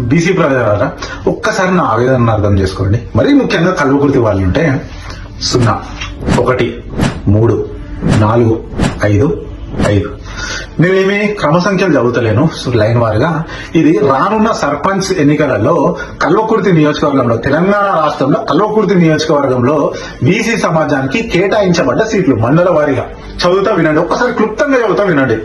BC ప్రజలారా ఒక్కసారి నా ఆవేదన అర్థం చేసుకోండి. మరీ ముఖ్యంగా కల్వకుర్తి వాళ్ళు ఉంటే సున్నా ఒకటి మూడు నాలుగు ఐదు ఐదు. నేనేమి క్రమ సంఖ్యలు చదువుతలేను లైన్ వారుగా. ఇది రానున్న సర్పంచ్ ఎన్నికలలో కల్వకుర్తి నియోజకవర్గంలో తెలంగాణ రాష్ట్రంలో కల్వకుర్తి నియోజకవర్గంలో బీసీ సమాజానికి కేటాయించబడ్డ సీట్లు మండల వారీగా. చదువుతా వినండి ఒక్కసారి క్లుప్తంగా చదువుతా వినండి.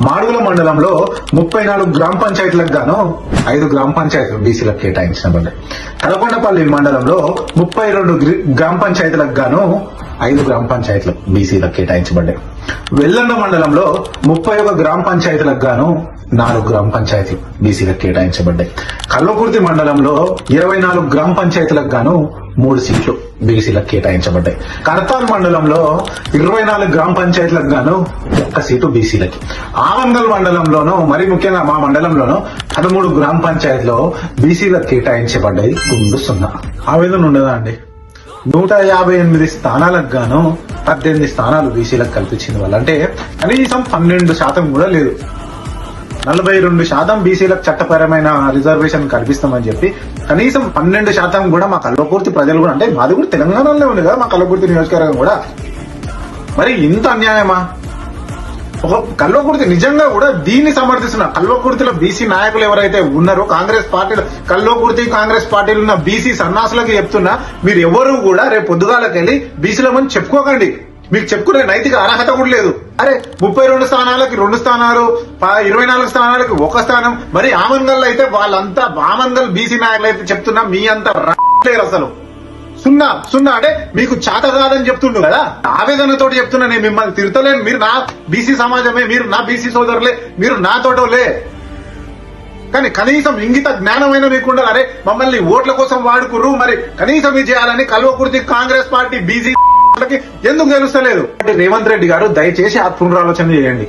మాడుగుల మండలంలో ముప్పై నాలుగు గ్రామ పంచాయతీలకు గాను ఐదు గ్రామ పంచాయతీలు బీసీలకు కేటాయించబడ్డాయి. కలకొండపల్లి మండలంలో ముప్పై రెండు గ్రి- గ్రామ పంచాయతీలకు గాను ఐదు గ్రామ పంచాయతీలు బీసీలకు కేటాయించబడ్డాయి. వెల్లండ మండలంలో ముప్పై ఒక గ్రామ పంచాయతీలకు గాను నాలుగు గ్రామ పంచాయతీలు బీసీలకు కేటాయించబడ్డాయి. కల్వకుర్తి మండలంలో ఇరవై నాలుగు గ్రామ పంచాయతీలకు గాను మూడు సీట్లు బీసీలకు కేటాయించబడ్డాయి. కర్తాల్ మండలంలో ఇరవై నాలుగు గ్రామ పంచాయతీలకు గాను ఒక్క సీటు బీసీలకి ఆవంగల్ మండలంలోనూ మరి ముఖ్యంగా మా మండలంలోనూ పదమూడు గ్రామ పంచాయతీలో బీసీలకు కేటాయించబడ్డాయి. గుండు సున్నా. ఆవేదన ఉండదా అండి? నూట యాభై ఎనిమిది స్థానాలకు గాను పద్దెనిమిది స్థానాలు బీసీలకు కల్పించింది వాళ్ళు. అంటే కనీసం పన్నెండు శాతం కూడా లేదు. నలభై రెండు శాతం బీసీలకు చట్టపరమైన రిజర్వేషన్ కల్పిస్తామని చెప్పి కనీసం పన్నెండు శాతం కూడా మా కల్వకుర్తి ప్రజలు కూడా అంటే మాది కూడా తెలంగాణలో ఉంది కదా మా కల్వకుర్తి నియోజకవర్గం కూడా. మరి ఇంత అన్యాయమా? ఒక కల్వకుర్తి నిజంగా కూడా దీన్ని సమర్థిస్తున్న కల్వకుర్తిలో బీసీ నాయకులు ఎవరైతే ఉన్నారో కాంగ్రెస్ పార్టీలో కల్వకుర్తి కాంగ్రెస్ పార్టీలు ఉన్న బీసీ సన్నాసులకు చెప్తున్నా మీరు ఎవరు కూడా రేపు పొద్దుగాలకు వెళ్ళి బీసీలమని చెప్పుకోకండి. మీకు చెప్పుకునే నైతిక అర్హత కూడా లేదు. అరే ముప్పై రెండు స్థానాలకి రెండు స్థానాలు ఇరవై నాలుగు స్థానాలకి ఒక స్థానం మరి ఆమన్గల్ అయితే వాళ్ళంతా ఆమన్గల్ బీసీ నాయకులు అయితే చెప్తున్నా మీ అంత లేరు అసలు. సున్నా సున్నా అంటే మీకు చాత కాదని చెప్తుండు కదా? ఆవేదనతో చెప్తున్నా నేను మిమ్మల్ని తిడతలేను మీరు నా బీసీ సమాజమే మీరు నా బీసీ సోదరులే మీరు నా తోటోలే. కానీ కనీసం ఇంగిత జ్ఞానమైన మీకు ఉండాలి అరే మమ్మల్ని ఓట్ల కోసం వాడుకురు మరి కనీసం ఇది చేయాలని కల్వకుర్తి కాంగ్రెస్ పార్టీ బీసీ ఎందుకు తెలుస్తలేదు? అంటే రేవంత్ రెడ్డి గారు దయచేసి ఆ పునరాలోచన చేయండి.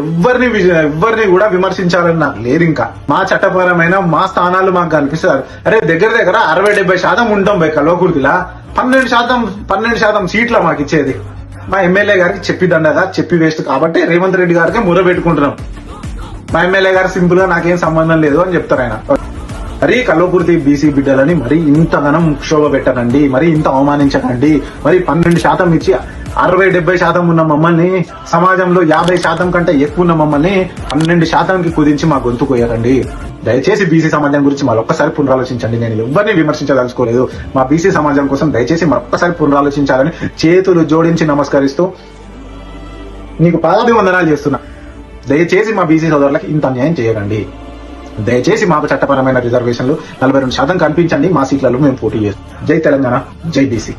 ఎవరిని ఎవరిని కూడా విమర్శించాలని నాకు లేదు ఇంకా. మా చట్టపరమైన మా స్థానాలు మాకు కనిపిస్తారు అరే దగ్గర దగ్గర అరవై డెబ్బై శాతం ఉంటాం బై కల్వకుర్తిలా. పన్నెండు శాతం పన్నెండు శాతం సీట్ల మాకు ఇచ్చేది. మా ఎమ్మెల్యే గారికి చెప్పిదండగా చెప్పి వేస్ట్. కాబట్టి రేవంత్ రెడ్డి గారికి ముర పెట్టుకుంటున్నాం మా ఎమ్మెల్యే గారు సింపుల్గా నాకేం సంబంధం లేదు అని చెప్తారు ఆయన. మరి కల్వకుర్తి బీసీ బిడ్డలని మరి ఇంతగానం క్షోభ పెట్టనండి మరి ఇంత అవమానించకండి మరి పన్నెండు శాతం ఇచ్చి అరవై డెబ్బై శాతం ఉన్న మమ్మల్ని సమాజంలో యాభై శాతం కంటే ఎక్కువ ఉన్న మమ్మల్ని పన్నెండు శాతంకి కుదించి మా గొంతు కోయారండి దయచేసి బీసీ సమాజం గురించి మరొక్కసారి పునరాలోచించండి. నేను ఎవరిని విమర్శించదలుచుకోలేదు. మా బీసీ సమాజం కోసం దయచేసి మరొక్కసారి పునరాలోచించాలని చేతులు జోడించి నమస్కరిస్తూ నీకు పాదాభివందనాలు చేస్తున్నా. దయచేసి మా బీసీ సోదరులకు ఇంత అన్యాయం చేయకండి. దయచేసి మాకు చట్టపరమైన రిజర్వేషన్లు నలభై రెండు శాతం కల్పించండి. మా సీట్లలో మేము పోటీ చేస్తాం. జై తెలంగాణ జై బీసీ.